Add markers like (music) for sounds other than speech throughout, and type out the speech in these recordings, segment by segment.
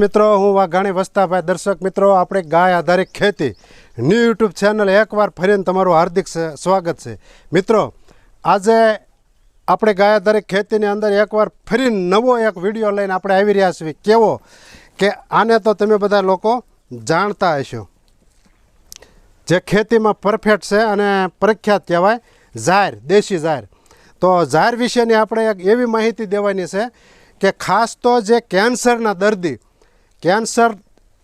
મિત્રો, હું વાઘાણી વસ્તાભાઈ. દર્શક મિત્રો, આપણે ગાય આધારિત ખેતી ન્યૂ યુટ્યુબ ચેનલ એકવાર ફરીને તમારું હાર્દિક સ્વાગત છે. મિત્રો, આજે આપણે ગાય આધારિત ખેતીની અંદર એકવાર ફરીને નવો એક વીડિયો લઈને આપણે આવી રહ્યા છીએ. કેવો? કે આને તો તમે બધા લોકો જાણતા હશો. જે ખેતીમાં પરફેક્ટ છે અને પ્રખ્યાત કહેવાય, ઝાર, દેશી ઝાર. તો ઝાર વિશેની આપણે એક એવી માહિતી દેવાની છે કે ખાસ તો જે કેન્સરના દર્દી કેન્સર,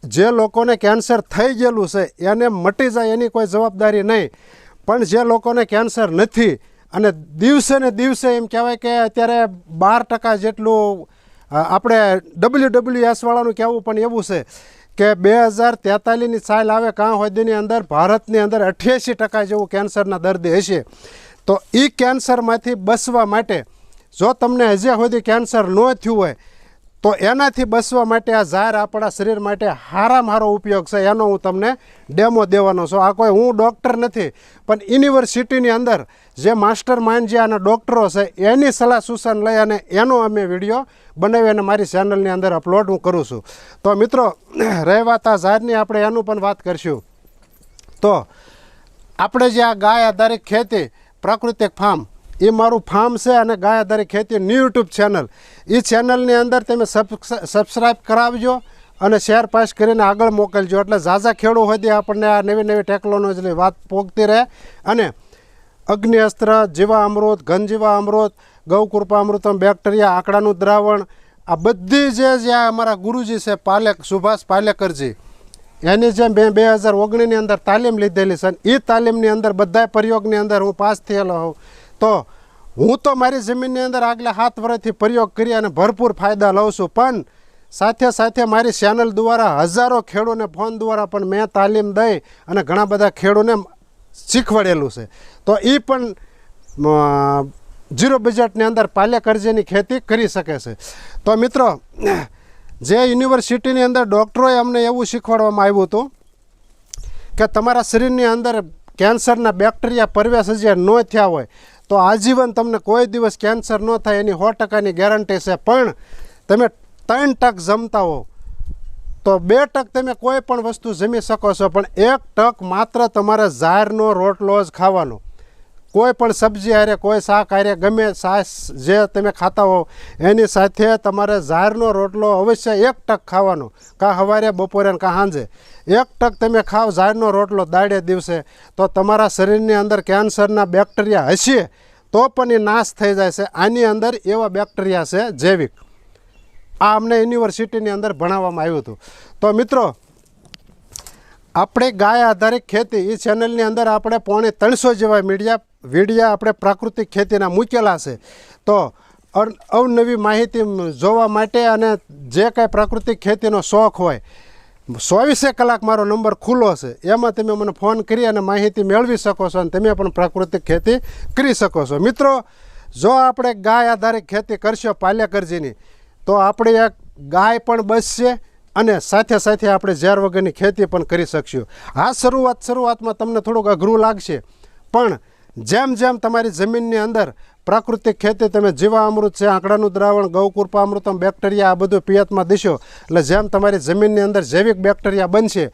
જે લોકોને કેન્સર થઈ ગયેલું છે, એને મટી જાય એની કોઈ જવાબદારી નહીં. પણ જે લોકોને કેન્સર નથી, અને દિવસે ને દિવસે એમ કહેવાય કે અત્યારે બાર ટકા જેટલું આપણે ડબલ્યુ ડબલ્યુ એસવાળાનું કહેવું પણ એવું છે કે બે હજાર તેતાલીસની સાલ આવે કાં હોદીની અંદર ભારતની અંદર અઠ્યાસી ટકા જેવું કેન્સરના દર્દી હશે. તો એ કેન્સરમાંથી બચવા માટે જો તમને હજી સુધી કેન્સર ન થયું હોય તો એનાથી બચવા માટે આ ઝાર આપણા શરીર માટે હારામાં હારો ઉપયોગ છે, એનો હું તમને ડેમો દેવાનો છું. આ કોઈ હું ડૉક્ટર નથી, પણ યુનિવર્સિટીની અંદર જે માસ્ટર માઇન્ડ જે આના ડૉક્ટરો છે, એની સલાહ સૂચન લઈ અને એનો અમે વીડિયો બનાવી અને મારી ચેનલની અંદર અપલોડ હું કરું છું. તો મિત્રો (clears throat) રહેવાતા વાત આ ઝારની આપણે એનું પણ વાત કરીશું. તો, આપણે જે આ ગાય આધારિત ખેતી, પ્રાકૃતિક ફાર્મ એ મારું ફાર્મ છે અને ગાય આધારિત ખેતી ન્યૂ યુટ્યુબ ચેનલ એ ચેનલની અંદર તમે સબસ્ક્રાઈબ કરાવજો અને શેર પાસ કરીને આગળ મોકલજો. એટલે ઝાઝા ખેડૂ હોય તે આપણને આ નવી નવી ટેકનોલોજીની વાત પોગતી રહે. અને અગ્નિ અસ્ત્ર જીવા અમૃત ઘનજીવા અમૃત ગૌકૃપા અમૃતમ બેક્ટેરિયા આંકડાનું દ્રાવણ, આ બધી જે જે આ અમારા ગુરુજી છે, પાલેક, સુભાષ પાલેકરજી, એની જેમ બે બે હજાર ઓગણીસની અંદર તાલીમ લીધેલી છે એ તાલીમની અંદર બધા પ્રયોગની અંદર હું પાસ થયેલો હોઉં. તો હું તો મારી જમીનની અંદર આગલા સાત વર્ષથી પ્રયોગ કરી અને ભરપૂર ફાયદા લઉં છું. પણ સાથે સાથે મારી ચેનલ દ્વારા હજારો ખેડૂને ફોન દ્વારા પણ મેં તાલીમ દઈ અને ઘણા બધા ખેડૂને શીખવાડેલું છે. તો એ પણ ઝીરો બજેટની અંદર પાલેકરજીની ખેતી કરી શકે છે. તો મિત્રો, જે યુનિવર્સિટીની અંદર ડૉક્ટરોએ અમને એવું શીખવાડવામાં આવ્યું હતું કે તમારા શરીરની અંદર કેન્સરના બેક્ટેરિયા પ્રવેશ હજી ન થયા હોય તો આજીવન તમને કોઈ દિવસ કેન્સર ન થાય, એની સો ટકાની ગેરંટી છે. પણ તમે ત્રણ ટક જમતા હો, તો બે ટક તમે કોઈ પણ વસ્તુ જમી શકો છો, પણ એક ટક માત્ર તમારે ઝારનો રોટલો જ ખાવાનો. કોઈ પણ સબ્જી હારે, કોઈ શાક હારે, ગમે સાસ જે તમે ખાતા હો એની સાથે તમારે ઝારનો રોટલો અવશ્ય એક ટક ખાવાનો. કાં સવારે બપોરે કાં સાંજે. એક ટક તમે ખાવ ઝારનો રોટલો દાડે દિવસે, તો તમારા શરીરની અંદર કેન્સરના બેક્ટેરિયા હશે, તો પણ એ નાશ થઈ જાય છે. આની અંદર એવા બેક્ટેરિયા છે જૈવિક. આ અમને યુનિવર્સિટીની અંદર ભણાવવામાં આવ્યું હતું. તો મિત્રો, આપણે ગાય આધારિત ખેતી એ ચેનલની અંદર આપણે પોણે ત્રણસો જેવા મીડિયા વિડીયા આપણે પ્રાકૃતિક ખેતીના મૂકેલા છે. તો અવનવી માહિતી જોવા માટે અને જે કાંઈ પ્રાકૃતિક ખેતીનો શોખ હોય, ચોવીસે કલાક મારો નંબર ખુલ્લો છે. એમાં તમે મને ફોન કરી અને માહિતી મેળવી શકો છો અને તમે પણ પ્રાકૃતિક ખેતી કરી શકો છો. મિત્રો, જો આપણે ગાય આધારિત ખેતી કરશો પાલ્યાકરજીની તો આપણે એક ગાય પણ બચશે અને સાથે સાથે આપણે ઝેર વગરની ખેતી પણ કરી શકશું. આ શરૂઆત શરૂઆતમાં તમને થોડુંક અઘરું લાગશે, પણ જેમ જેમ તમારી જમીનની અંદર પ્રાકૃતિક ખેતી તમે જીવા અમૃત છે, આંકડાનું દ્રાવણ ગૌકૃપા અમૃતમ બેક્ટેરિયા, આ બધું પિયતમાં દેશો. એટલે જેમ તમારી જમીનની અંદર જૈવિક બેક્ટેરિયા બનશે,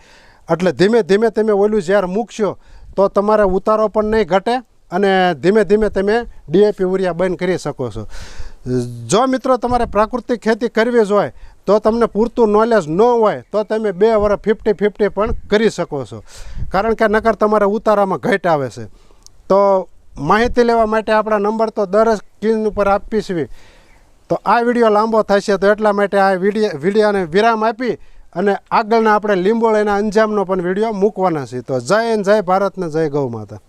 એટલે ધીમે ધીમે તમે ઓલું ઝેર મૂકશો, તો તમારે ઉતારો પણ નહીં ઘટે અને ધીમે ધીમે તમે ડીએપી ઉરિયા બંધ કરી શકો છો. જો મિત્રો તમારે પ્રાકૃતિક ખેતી કરવી જ હોય, તો તમને પૂરતું નોલેજ ન હોય, તો તમે બે વર્ષ ફિફ્ટી ફિફ્ટી પણ કરી શકો છો. કારણ કે નકર તમારે ઉતારામાં ઘટ આવે છે. તો માહિતી લેવા માટે આપણા નંબર તો દર સ્ક્રીન ઉપર આપીશું તો આ વીડિયો લાંબો થશે તો એટલા માટે આ વીડિયો, વિડીયોને વિરામ આપી અને આગળના આપણે લીંબોળ એના અંજામનો પણ વીડિયો મૂકવાના છીએ તો જય જય ભારતને જય ગૌ માતા.